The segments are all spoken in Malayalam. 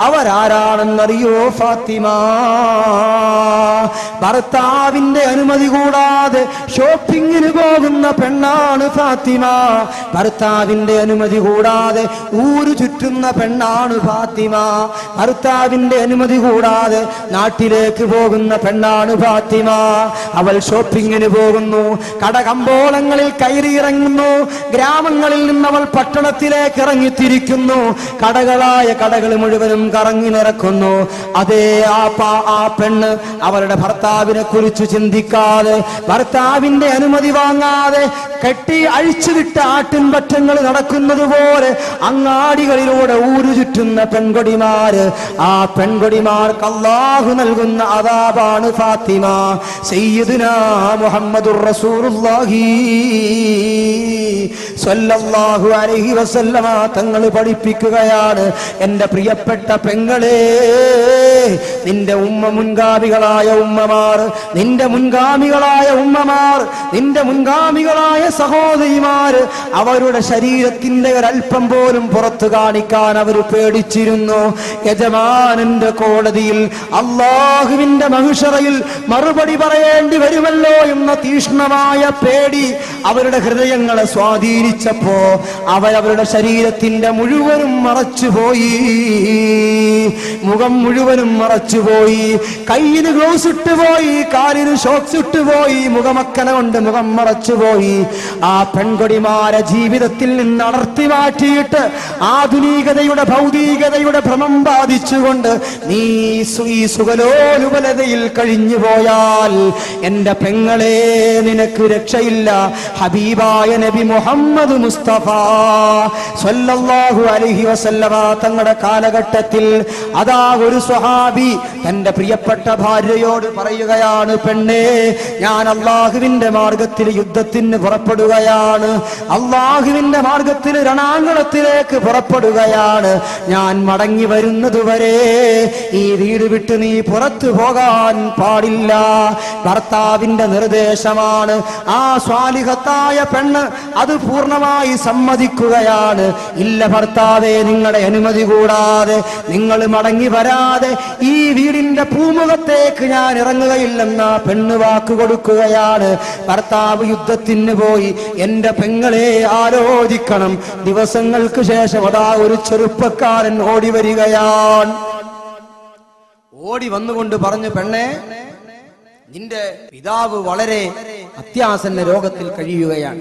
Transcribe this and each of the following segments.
അവരാരാണെന്നറിയോ ഫാത്തിമ? ഭർത്താവിന്റെ അനുമതി കൂടാതെ ഷോപ്പിങ്ങിന് പോകുന്ന പെണ്ണാണ് ഫാത്തിമ. ഭർത്താവിന്റെ അനുമതി കൂടാതെ ഊരു ചുറ്റുന്ന പെണ്ണാണ് ഫാത്തിമ. ഭർത്താവിന്റെ അനുമതി കൂടാതെ നാട്ടിലേക്ക് പോകുന്ന പെണ്ണാണ് ഫാത്തിമ. അവൾ ഷോപ്പിങ്ങിന് പോകുന്നു. കട കടകമ്പോളങ്ങളിൽ കയറിയിറങ്ങുന്നു ഗ്രാമങ്ങളിൽ നിന്ന് അവൾ പട്ടണത്തിലേക്ക് ഇറങ്ങിത്തിരിക്കുന്നു. കടകളായ കടകൾ മുഴുവനും കറങ്ങി നിറക്കുന്നു. അതേ ആ പാ- ആ പെണ്ണ് അവരുടെ ഭർത്താവിനെ കുറിച്ച് ചിന്തിക്കാതെ ഭർത്താവിന്റെ അനുമതി വാങ്ങാതെ കെട്ടി അഴിച്ചുവിട്ട ആട്ടിൻപറ്റങ്ങൾ നടക്കുന്നത് പോലെ അങ്ങാടികളിലൂടെ ഊരു ചുറ്റുന്ന പെൺകൊടിമാര്. ആ പെൺകൊടിമാർക്ക് അള്ളാഹു നൽകുന്ന അതാപാണ് ഫാത്തിമ. സയ്യിദുന മുഹമ്മദുർ റസൂലുള്ളാഹി. സ്വല്ലല്ലാഹു അലൈഹി വസല്ലമ തങ്ങൾ പഠിപ്പിക്കുകയാണ്. എന്റെ പ്രിയപ്പെട്ട പെങ്ങളെ നിന്റെ ഉമ്മ മുൻഗാമികളായ ഉമ്മമാർ നിന്റെ മുൻഗാമികളായ ഉമ്മമാർ നിന്റെ മുൻഗാമികളായ സഹോദരിമാർ അവരുടെ ശരീരത്തിന്റെ ഒരല്പം പോലും പുറത്തു കാണിക്കാൻ അവർ പേടിച്ചിരുന്നു. യജമാനന്റെ കോടതിയിൽ അള്ളാഹുവിന്റെ മഹിഷറയിൽ മറുപടി പറയേണ്ടി വരുമല്ലോ എന്ന തീഷ്ണമായ പേടി അവരുടെ ഹൃദയങ്ങളെ സ്വാധീനിച്ചപ്പോ അവരവരുടെ ശരീരത്തിന്റെ മുഴുവനും മറച്ചുപോയി. മുഖം മുഴുവനും മറച്ചുപോയി. കയ്യിന് ഗ്ലൗസ് ഇട്ടുപോയി കാലിന് ഷോക്സ് ഇട്ടുപോയി മുഖമക്കന കൊണ്ട് മുഖം മറച്ചുപോയി. ആ പെൺകൊടിമാരെ ജീവിതത്തിൽ നിന്ന് അടർത്തി മാറ്റിയിട്ട് ആധുനികതയുടെ ഭൗതികതയുടെ ഭ്രമം ബാധിച്ചുകൊണ്ട് നീ ഈ സുഖലോലുപലതയിൽ കഴിഞ്ഞു പോയാൽ എന്റെ പെങ്ങളെ നിനക്ക് രക്ഷയില്ല. ഹബീബായ നബി മുഹമ്മദ് മുസ്തഫ സ്വല്ലല്ലാഹു അലഹി വസല്ലമ തങ്ങളുടെ കാലഘട്ടത്തിൽ അതാ ഒരു സ്വഹാബി തന്റെ പ്രിയപ്പെട്ട ഭാര്യയോട് പറയുകയാണ് പെണ്ണേ ഞാൻ അള്ളാഹുവിന്റെ മാർഗത്തിൽ യുദ്ധത്തിന് പുറപ്പെടുകയാണ്. അള്ളാഹുവിന്റെ മാർഗത്തിൽ രണാങ്കുളത്തിലേക്ക് പുറപ്പെടുകയാണ്. ഞാൻ മടങ്ങി വരുന്നതുവരെ ഈ വീട് വിട്ട് നീ പുറത്തു പോകാൻ പാടില്ല. ഭർത്താവിന്റെ നിർദ്ദേശമാണ്. ആ സ്വാലിഹത്തായ പെണ്ണ് അത് പൂർണമായി സമ്മതിക്കുകയാണ്. ഇല്ല ഭർത്താവെ നിങ്ങളുടെ അനുമതി കൂടാതെ നിങ്ങൾ മടങ്ങി വരാതെ ഈ വീടിന്റെ പൂമുഖത്തേക്ക് ഞാൻ ഇറങ്ങുകയില്ലെന്ന പെണ്ണ് വാക്ക് കൊടുക്കുകയാണ്. ഭർത്താവ് യുദ്ധത്തിന് പോയി എന്റെ പെങ്ങളെ ആലോചിക്കണം. ദിവസങ്ങൾക്ക് ശേഷം അതാ ഒരു ചെറുപ്പക്കാരൻ ഓടി വരികയാണ്. ഓടി വന്നുകൊണ്ട് പറഞ്ഞു പെണ്ണേ നിന്റെ പിതാവ് വളരെ അത്യാസന്ന രോഗത്തിൽ കഴിയുകയാണ്.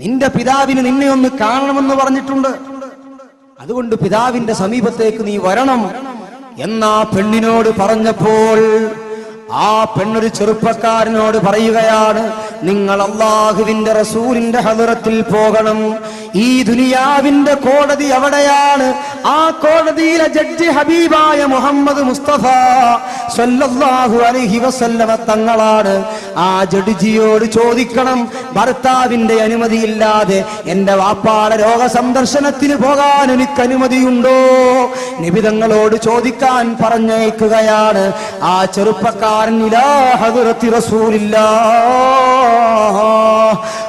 നിന്റെ പിതാവിന് നിന്നെ ഒന്ന് കാണണമെന്ന് പറഞ്ഞിട്ടുണ്ട്. അതുകൊണ്ട് പിതാവിന്റെ സമീപത്തേക്ക് നീ വരണം എന്നാ പെണ്ണിനോട് പറഞ്ഞപ്പോൾ ആ പെണ്ണൊരു ചെറുപ്പക്കാരനോട് പറയുകയാണ് നിങ്ങൾ അള്ളാഹുവിന്റെ റസൂലിന്റെ ഹദറത്തിൽ പോകണം. ഈ ദുനിയാവിന്റെ കോടതി അവിടെയാണ്. ആ കോടതിയിലെ ജഡ്ജി ഹബീബായ മുഹമ്മദ് മുസ്തഫ സല്ലല്ലാഹു അലൈഹി വസല്ലമ തങ്ങളാണ്. ആ ജഡ്ജിയോട് ചോദിക്കണം ഭർത്താവിന്റെ അനുമതിയില്ലാതെ എന്റെ വാപ്പാടെ രോഗ സന്ദർശനത്തിന് പോകാൻ എനിക്ക് അനുമതിയുണ്ടോ? നിബിതങ്ങളോട് ചോദിക്കാൻ പറഞ്ഞേക്കുകയാണ് ആ ചെറുപ്പക്കാരൻ ഇലാ ഹദ്റത്തി റസൂലില്ലാ.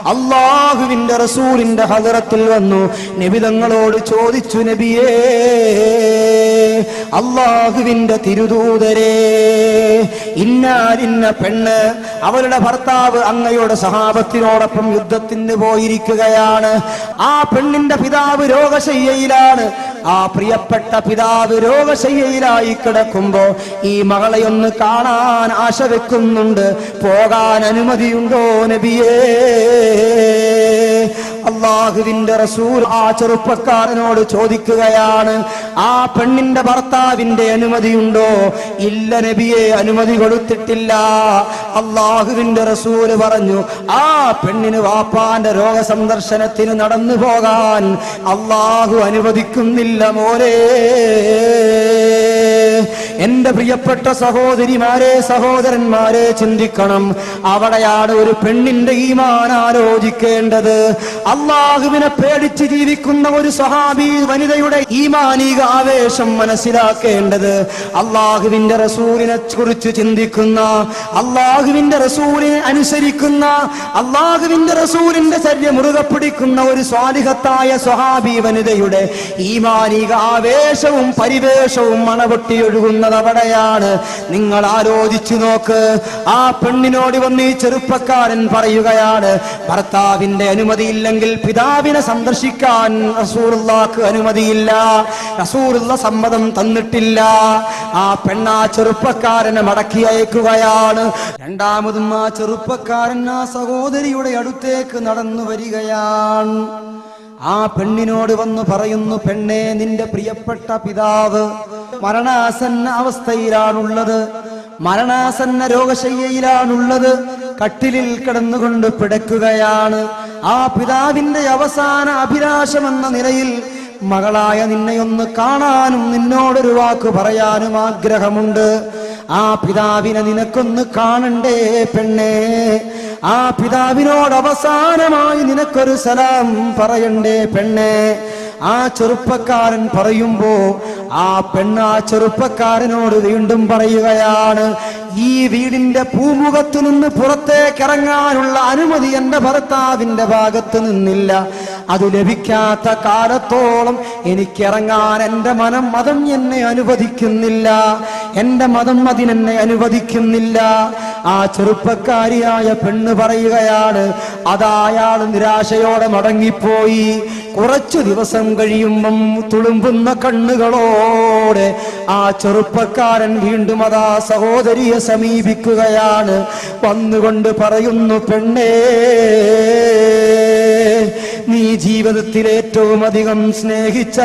അള്ളാഹുവിന്റെ റസൂലിന്റെ ഹദറത്തിൽ വന്നു. നബിതങ്ങളോട് ചോദിച്ചു നബിയേ അള്ളാഹുവിന്റെ തിരുദൂതരേ ഇന്നാലിന്ന പെണ്ണ് അവരുടെ ഭർത്താവ് അങ്ങയുടെ സഹാബത്തിനോടൊപ്പം യുദ്ധത്തിന് പോയിരിക്കുകയാണ്. ആ പെണ്ണിന്റെ പിതാവ് രോഗശയ്യയിലാണ്. ആ പ്രിയപ്പെട്ട പിതാവ് രോഗശയ്യയിലായി കിടക്കുമ്പോ ഈ മകളെ ഒന്ന് കാണാൻ ആശ വെക്കുന്നുണ്ട്. പോകാൻ അനുമതിയുണ്ടോ നബിയേ? അള്ളാഹുവിന്റെ റസൂൽ ആ ചെറുപ്പക്കാരനോട് ചോദിക്കുകയാണ് ആ പെണ്ണിന്റെ ഭർത്താവിന്റെ അനുമതിയുണ്ടോ? ഇല്ല നബിയെ അനുമതി കൊടുത്തിട്ടില്ല. അള്ളാഹുവിന്റെ റസൂൽ പറഞ്ഞു ആ പെണ്ണിന് വാപ്പാന്റെ രോഗ സന്ദർശനത്തിന് നടന്നു പോകാൻ അള്ളാഹു അനുവദിക്കുന്നില്ല മോരേ എന്റെ പ്രിയപ്പെട്ട സഹോദരിമാരെ സഹോദരന്മാരെ ചിന്തിക്കണം. അവിടെയാണ് ഒരു പെണ്ണിന്റെ ഈമാൻ ആലോചിക്കേണ്ടത്. അള്ളാഹുവിനെ പേടിച്ച് ജീവിക്കുന്ന ഒരു സഹാബി വനിതയുടെ ഈമാനിക ആവേശം മനസ്സിലാക്കേണ്ടത്. അള്ളാഹുവിന്റെ റസൂലിനെ കുറിച്ച് ചിന്തിക്കുന്ന അള്ളാഹുവിന്റെ റസൂലിനെ അനുസരിക്കുന്ന അള്ളാഹുവിന്റെ റസൂലിന്റെ ചര്യ മുറുകെ പിടിക്കുന്ന ഒരു സ്വാലിഹത്തായ സ്വഹാബി വനിതയുടെ ഈമാനിക ആവേശവും പരിവേഷവും മണപൊട്ടി ഒഴുകുന്നത് അവിടെയാണ് നിങ്ങൾ ആലോചിച്ചു നോക്ക്. ആ പെണ്ണിനോട് വന്ന് ഈ ചെറുപ്പക്കാരൻ പറയുകയാണ് ഭർത്താവിന്റെ അനുമതിയില്ലെങ്കിൽ പിതാവിനെ സന്ദർശിക്കാൻ റസൂറുള്ളാക്ക് അനുമതിയില്ല. റസൂറുള്ള സമ്മതം തന്നിട്ടില്ല. ആ പെണ്ണാ ചെറുപ്പക്കാരനെ മടക്കി അയക്കുകയാണ്. രണ്ടാമതും ആ ചെറുപ്പക്കാരൻ ആ സഹോദരിയുടെ അടുത്തേക്ക് നടന്നു വരികയാണ്. ആ പെണ്ണിനോട് വന്ന് പറയുന്നു പെണ്ണേ നിന്റെ പ്രിയപ്പെട്ട പിതാവ് മരണാസന്ന അവസ്ഥയിലാണുള്ളത് മരണാസന്ന രോഗശയ്യയിലാണുള്ളത് കട്ടിലിൽ കിടന്നുകൊണ്ട് പിടക്കുകയാണ് ആ പിതാവിന്റെ അവസാന അഭിലാഷമെന്ന നിലയിൽ മകളായ നിന്നെയൊന്ന് കാണാനും നിന്നോടൊരു വാക്ക് പറയാനും ആഗ്രഹമുണ്ട്. ആ പിതാവിനെ നിനക്കൊന്ന് കാണണ്ടേ പെണ്ണേ? ആ പിതാവിനോട് അവസാനമായി നിനക്കൊരു സലാം പറയണ്ടേ പെണ്ണേ? ആ ചെറുപ്പക്കാരൻ പറയുമ്പോ ആ പെണ്ണ് ആ ചെറുപ്പക്കാരനോട് വീണ്ടും പറയുകയാണ്. ഈ വീടിന്റെ പൂമുഖത്തു നിന്ന് പുറത്തേക്ക് ഇറങ്ങാനുള്ള അനുമതി എന്റെ ഭർത്താവിന്റെ ഭാഗത്ത് നിന്നില്ല. അത് ലഭിക്കാത്ത കാലത്തോളം എനിക്കിറങ്ങാൻ എന്റെ മനം മതം എന്നെ അനുവദിക്കുന്നില്ല. എന്റെ മതം അതിനെന്നെ അനുവദിക്കുന്നില്ല. ആ ചെറുപ്പക്കാരിയായ പെണ്ണ് പറയുകയാണ് അതായാൾ നിരാശയോടെ മടങ്ങിപ്പോയി. കുറച്ചു ദിവസം കഴിയുമ്പം തുളുമ്പുന്ന കണ്ണുകളോടെ ആ ചെറുപ്പക്കാരൻ വീണ്ടും അതാ സഹോദരിയെ സമീപിക്കുകയാണ്. വന്നുകൊണ്ട് പറയുന്നു പെണ്ണേ നീ ജീവിതത്തിൽ ഏറ്റവും അധികം സ്നേഹിച്ച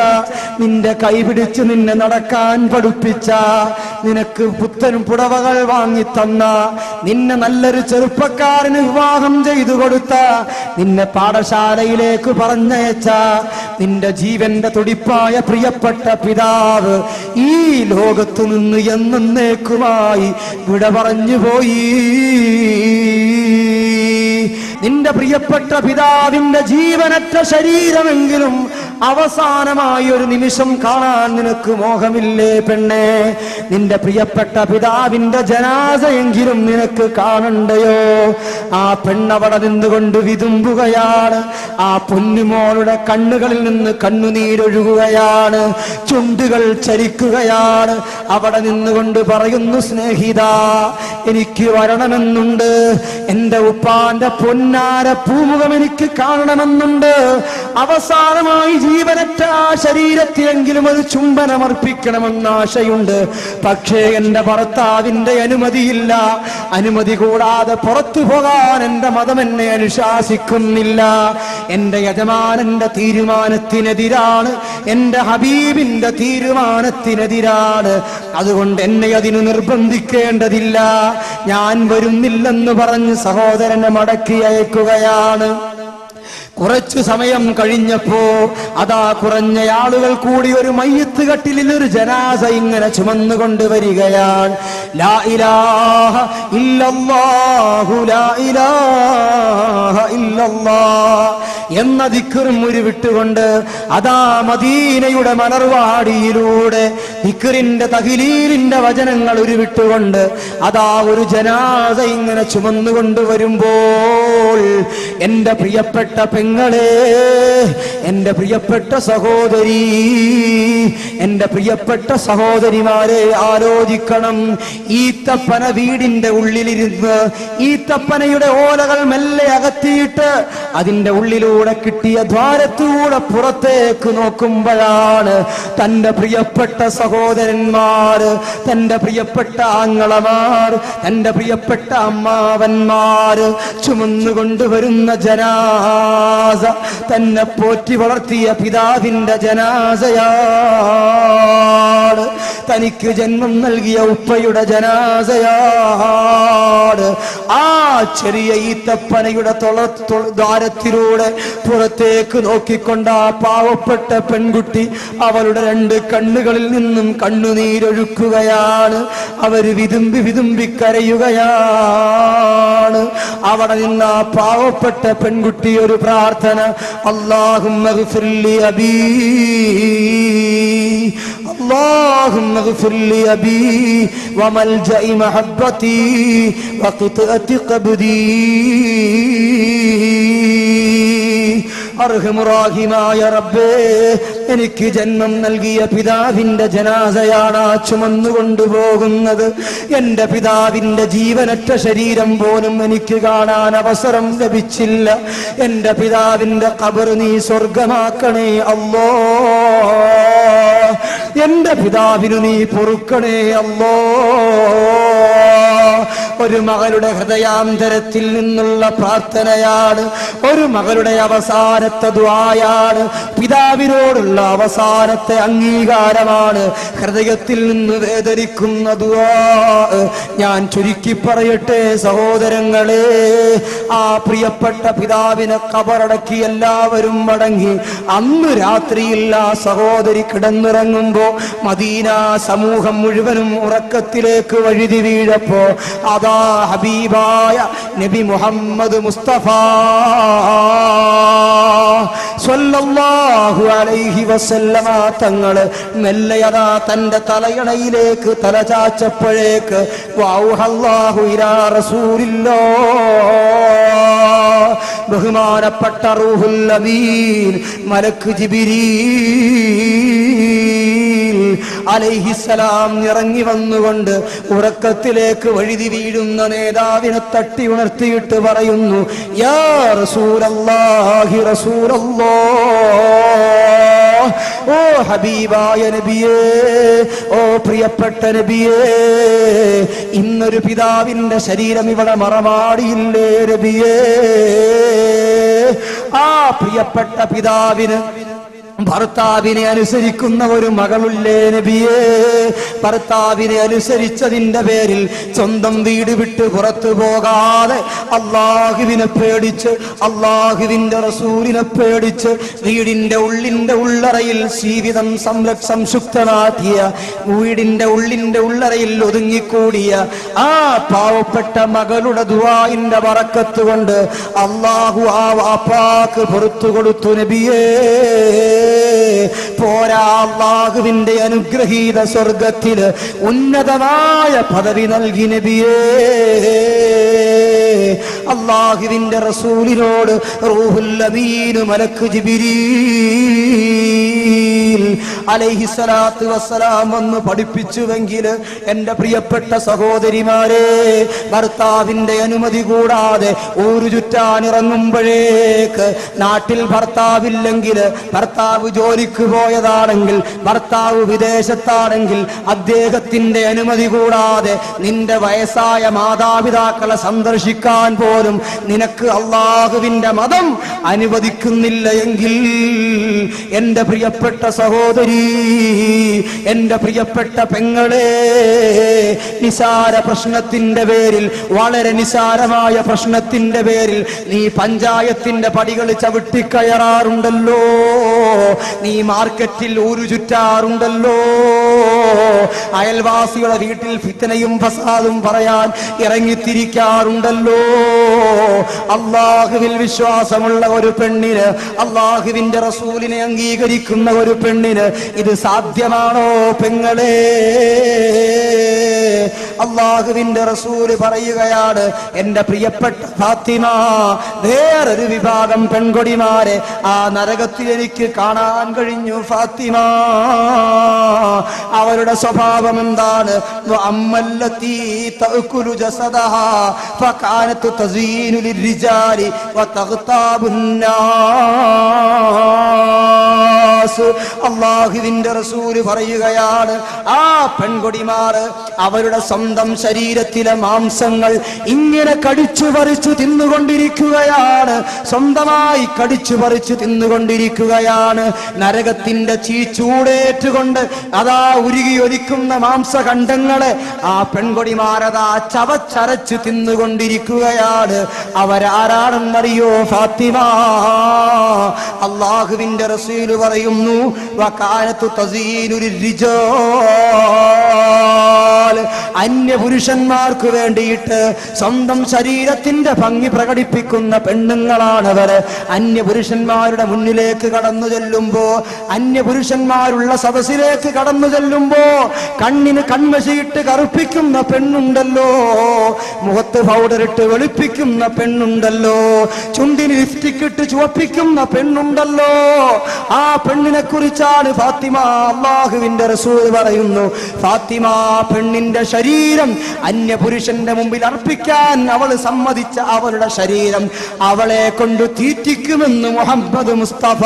നിന്റെ കൈപിടിച്ച് നിന്നെ നടക്കാൻ പഠിപ്പിച്ച നിനക്ക് പുത്തനും പുടവകൾ വാങ്ങി തന്ന നിന്നെ നല്ലൊരു ചെറുപ്പക്കാരന് വിവാഹം ചെയ്തു കൊടുത്ത നിന്നെ പാഠശാലയിലേക്ക് പറഞ്ഞയച്ച നിന്റെ ജീവന്റെ തുടിപ്പായ പ്രിയപ്പെട്ട പിതാവ് ഈ ലോകത്തു നിന്ന് എന്നേക്കുമായി വിട പറഞ്ഞു പോയി. നിന്റെ പ്രിയപ്പെട്ട പിതാവിന്റെ ജീവനറ്റ ശരീരമെങ്കിലും അവസാനമായി ഒരു നിമിഷം കാണാൻ നിനക്ക് മോഹമില്ലേ പെണ്ണേ? നിന്റെ പ്രിയപ്പെട്ട പിതാവിന്റെ ജനാസയെങ്കിലും നിനക്ക് കാണണ്ടയോ? ആ പെണ്ണവിടെ നിന്നുകൊണ്ട് വിതുമ്പുകയാണ്. ആ പൊന്നുമോളുടെ കണ്ണുകളിൽ നിന്ന് കണ്ണുനീരൊഴുകുകയാണ്. ചുണ്ടുകൾ ചരിക്കുകയാണ്. അവിടെ നിന്നുകൊണ്ട് പറയുന്നു സ്നേഹിത എനിക്ക് വരണമെന്നുണ്ട്. എന്റെ ഉപ്പാന്റെ പൊന്നാര പൂമുഖം എനിക്ക് കാണണമെന്നുണ്ട്. അവസാനമായി ജീവനറ്റ ആ ശരീരത്തിലെങ്കിലും ഒരു ചുംബനം അർപ്പിക്കണമെന്ന ആശയുണ്ട്. പക്ഷേ എന്റെ ഭർത്താവിന്റെ അനുമതിയില്ല. അനുമതി കൂടാതെ പുറത്തു പോകാൻ എന്റെ മതം എന്നെ അനുശാസിക്കുന്നില്ല. എന്റെ യജമാനന്റെ തീരുമാനത്തിനെതിരാണ്. എന്റെ ഹബീബിന്റെ തീരുമാനത്തിനെതിരാണ്. അതുകൊണ്ട് എന്നെ അതിനു നിർബന്ധിക്കേണ്ടതില്ല. ഞാൻ വരുന്നില്ലെന്ന് പറഞ്ഞ് സഹോദരനെ മടക്കി അയക്കുകയാണ് കുറച്ചു സമയം കഴിഞ്ഞപ്പോ അതാ കുറഞ്ഞ ആളുകൾ കൂടി ഒരു മയ്യത്ത് കട്ടിലിൽ ഒരു ജനാസ ഇങ്ങനെ ചുമന്നുകൊണ്ട് വരികയാണ്. ലാ ഇലാഹ ഇല്ലല്ലാഹു ലാ ഇലാഹ എന്ന ദിക്കറും ഒരു വിട്ടുകൊണ്ട് അതാ മദീനയുടെ മലർവാടിയിലൂടെ ദിക്കറിന്റെ തഹിലീലിന്റെ വചനങ്ങൾ ഒരു വിട്ടുകൊണ്ട് അതാ ഒരു ജനാസ ഇങ്ങനെ ചുമന്നുകൊണ്ട് വരുമ്പോൾ എന്റെ പ്രിയപ്പെട്ട പെങ്ങളെ എന്റെ പ്രിയപ്പെട്ട സഹോദരി എന്റെ പ്രിയപ്പെട്ട സഹോദരിമാരെ ആലോചിക്കണം. ഈത്തപ്പന വീടിന്റെ ഉള്ളിലിരുന്ന് ഈത്തപ്പനയുടെ ഓലകൾ മെല്ലെ അകത്തിയിട്ട് അതിന്റെ ഉള്ളിലൂടെ കിട്ടിയ ദ്വാരത്തിലൂടെ പുറത്തേക്ക് നോക്കുമ്പോഴാണ് തന്റെ പ്രിയപ്പെട്ട സഹോദരന്മാർ തന്റെ പ്രിയപ്പെട്ട ആങ്ങളമാർ തന്റെ പ്രിയപ്പെട്ട അമ്മാവന്മാർ ചുമന്നുകൊണ്ടുവരുന്ന ജനാസ തന്നെ പോറ്റി വളർത്തിയ പിതാവിന്റെ ജനാസയാണ് തനിക്ക് ജന്മം നൽകിയ ഉപ്പയുടെ ജനാസയാണ് ആ ചെറിയ ഈത്തപ്പനയുടെ തൊള ദ്വാരത്തിലൂടെ പുറത്തേക്ക് നോക്കിക്കൊണ്ട് ആ പാവപ്പെട്ട പെൺകുട്ടി അവളുടെ രണ്ട് കണ്ണുകളിൽ നിന്നും കണ്ണുനീരൊഴുക്കുകയാണ്. അവർ വിതുമ്പി വിതുമ്പി കരയുകയാണ്. അവിടെ നിന്ന് ആ പാവപ്പെട്ട പെൺകുട്ടി ഒരു പ്രാർത്ഥന അള്ളാഹും അബീ اللهم اغفر لي أبي وملجأ محبتي وقطعة قبدي അർഹമുറാഹിമായ റബ്ബേ എനിക്ക് ജന്മം നൽകിയ പിതാവിന്റെ ജനാസയാണ് ആ ചുമന്നുകൊണ്ടുപോകുന്നത്. എന്റെ പിതാവിന്റെ ജീവനറ്റ ശരീരം പോലും എനിക്ക് കാണാൻ അവസരം ലഭിച്ചില്ല. എന്റെ പിതാവിന്റെ കബർ നീ സ്വർഗമാക്കണേ അല്ലോ. എന്റെ പിതാവിനു നീ പൊറുക്കണേ അല്ലോ. ഒരു മകളുടെ ഹൃദയാന്തരത്തിൽ നിന്നുള്ള പ്രാർത്ഥനയാണ് ഒരു മകളുടെ അവസാനത്തെ ദ്വായാണ് പിതാവിനോടുള്ള അവസാനത്തെ അംഗീകാരമാണ് ഹൃദയത്തിൽ നിന്ന് വേദനിക്കുന്ന ദ്വാ ഞാൻ ചുരുക്കി പറയട്ടെ സഹോദരങ്ങളെ ആ പ്രിയപ്പെട്ട പിതാവിനെ കബറടക്കി എല്ലാവരും മടങ്ങി അന്ന് രാത്രിയിൽ സഹോദരി സഹോദരി കിടന്നിറങ്ങുമ്പോ മദീന സമൂഹം മുഴുവനും ഉറക്കത്തിലേക്ക് വഴുതി വീഴപ്പോ അതാ ഹബീബായ നബി മുഹമ്മദ് മുസ്തഫ. സ്വല്ലല്ലാഹു അലൈഹി വസല്ലമ തങ്ങൾ മെല്ലെ അതാ തന്റെ തലയണയിലേക്ക് തലചാച്ചപ്പോഴേക്ക് വൗഹല്ലാഹു ഇലാ റസൂലില്ലോ. ബഹുമാനപ്പെട്ട റൂഹുൽ മലക്ക് ജിബിരീൽ അലൈഹിസലാം ഇറങ്ങി വന്നുകൊണ്ട് ഉറക്കത്തിലേക്ക് വഴുതി വീഴുന്ന നേതാവിനെ തട്ടി ഉണർത്തിയിട്ട് പറയുന്നു യാ ഓ ഹബീബായ നബിയേ ഓ പ്രിയപ്പെട്ട നബിയേ ഇന്നൊരു പിതാവിന്റെ ശരീരം ഇവിടെ മറമാടിയില്ലേ നബിയേ? ആ പ്രിയപ്പെട്ട പിതാവിന് ഭർത്താവിനെ അനുസരിക്കുന്ന ഒരു മകളുള്ളേ നബിയേ. ഭർത്താവിനെ അനുസരിച്ചതിന്റെ പേരിൽ സ്വന്തം വീട് വിട്ട് പുറത്തു പോകാതെ അള്ളാഹുവിനെ പേടിച്ച് അള്ളാഹുവിന്റെ റസൂലിനെ പേടിച്ച് വീടിന്റെ ഉള്ളിന്റെ ഉള്ളറയിൽ ജീവിതം സംരക്ഷ സംശുക്തമാക്കിയ വീടിന്റെ ഉള്ളിന്റെ ഉള്ളറയിൽ ഒതുങ്ങിക്കൂടിയ ആ പാവപ്പെട്ട മകളുടെ ദുവായിന്റെ വറക്കത്ത് കൊണ്ട് അള്ളാഹു ആ വാപ്പാക്ക് പുറത്തു കൊടുത്തു നബിയേ. പോരാ അനുഗ്രഹീത സ്വർഗത്തിൽ ഉന്നതമായ പദവി നൽകി നബിയേ. അള്ളാഹുവിന്റെ റസൂലിനോട് റൂഹുൽ മലക്കു ജിബിരീൽ അലൈഹിസ്സലാത്തു വസ്സലാം വന്ന് പഠിപ്പിച്ചുവെങ്കിൽ എന്റെ പ്രിയപ്പെട്ട സഹോദരിമാരെ ഭർത്താവിന്റെ അനുമതി കൂടാതെ ഊരു ചുറ്റാനിറങ്ങുമ്പോഴേക്ക് നാട്ടിൽ ഭർത്താവില്ലെങ്കിൽ ഭർത്താവ് ജോലിക്ക് പോയതാണെങ്കിൽ ഭർത്താവ് വിദേശത്താണെങ്കിൽ അദ്ദേഹത്തിന്റെ അനുമതി കൂടാതെ നിന്റെ വയസ്സായ മാതാപിതാക്കളെ സന്ദർശിക്കാൻ പോലും നിനക്ക് അള്ളാഹുവിന്റെ മതം അനുവദിക്കുന്നില്ല എങ്കിൽ എന്റെ പ്രിയപ്പെട്ട സഹോദരി എന്റെ പ്രിയപ്പെട്ട പെങ്ങളെ നിസാര പ്രശ്നത്തിന്റെ പേരിൽ വളരെ നിസാരമായ പ്രശ്നത്തിന്റെ പേരിൽ നീ പഞ്ചായത്തിന്റെ പടികൾ ചവിട്ടിക്കയറാറുണ്ടല്ലോ. നീ മാർക്കറ്റിൽ ഊരു ചുറ്റാറുണ്ടല്ലോ. അയൽവാസികളുടെ വീട്ടിൽ ഫിത്തനയും ഫസാദും പറയാൻ ഇറങ്ങിത്തിരിക്കാറുണ്ടല്ലോ. അള്ളാഹുവിൽ വിശ്വാസമുള്ള ഒരു പെണ്ണിന് അള്ളാഹുവിന്റെ റസൂലിനെ അംഗീകരിക്കുന്ന ഒരു പെണ്ണിന് ഇത് സാധ്യമാണോ പെങ്ങളെ? അള്ളാഹുവിന്റെ റസൂൽ പറയുകയാണ് എന്റെ പ്രിയപ്പെട്ട ഫാത്തിമ വേറൊരു വിഭാഗം പെൺകൊടിമാരെ ആ നരകത്തിൽ എനിക്ക് കാണാൻ കഴിഞ്ഞു ഫാത്തിമ. അവരുടെ സ്വഭാവം എന്താണ്? അബ്ബാസ് അള്ളാഹുവിന്റെ റസൂൽ പറയുകയാണ് ആ പെൺകൊടിമാർ അവരുടെ സ്വന്തം ശരീരത്തിലെ മാംസങ്ങൾ ഇങ്ങനെ കടിച്ചു പറിച്ചു തിന്നുകൊണ്ടിരിക്കുകയാണ് സ്വന്തമായി കടിച്ചു പറിച്ചു തിന്നുകൊണ്ടിരിക്കുകയാണ്. നരകത്തിന്റെ ചീച്ചൂടേറ്റുകൊണ്ട് അതാ ഉരുകി ഒലിക്കുന്ന മാംസഖണ്ഡങ്ങളെ ആ പെൺകൊടിമാരതാ ചവച്ചരച്ചു തിന്നുകൊണ്ടിരിക്കുകയാണ്. അവരാരാണെന്നറിയോ ഫാത്തിമ? അള്ളാഹുവിന്റെ റസൂൽ പറയുന്നു അന്യപുരുഷന്മാർക്ക് വേണ്ടിയിട്ട് സ്വന്തം ശരീരത്തിന്റെ ഭംഗി പ്രകടിപ്പിക്കുന്ന പെണ്ണുങ്ങളാണവർ അന്യപുരുഷന്മാരുടെ മുന്നിലേക്ക് കടന്നു ചെല്ലുമ്പോ അന്യപുരുഷന്മാരുള്ള സദസ്സിലേക്ക് കടന്നു ചെല്ലുമ്പോ കണ്ണിന് കൺമശയിട്ട് കറുപ്പിക്കുന്ന പെണ്ണുണ്ടല്ലോ. മുഖത്ത് പൗഡർ ഇട്ട് വെളുപ്പിക്കുന്ന പെണ്ണുണ്ടല്ലോ. ചുണ്ടിന് ലിഫ്റ്റിക്കിട്ട് ചുവപ്പിക്കുന്ന പെണ്ണുണ്ടല്ലോ. ആ പെണ്ണിനെ കുറിച്ചാണ് ഫാത്തിമ. അള്ളാഹുവിന്റെ റസൂൽ പറയുന്നു ഫാത്തിമ പെണ്ണിന്റെ ശരീരം അന്യ പുരുഷന്റെ മുമ്പിൽ അർപ്പിക്കാൻ അവൾ സമ്മതിച്ച അവളുടെ ശരീരം അവളെ കൊണ്ട് തീറ്റിക്കുമെന്ന് മുഹമ്മദ് മുസ്തഫ.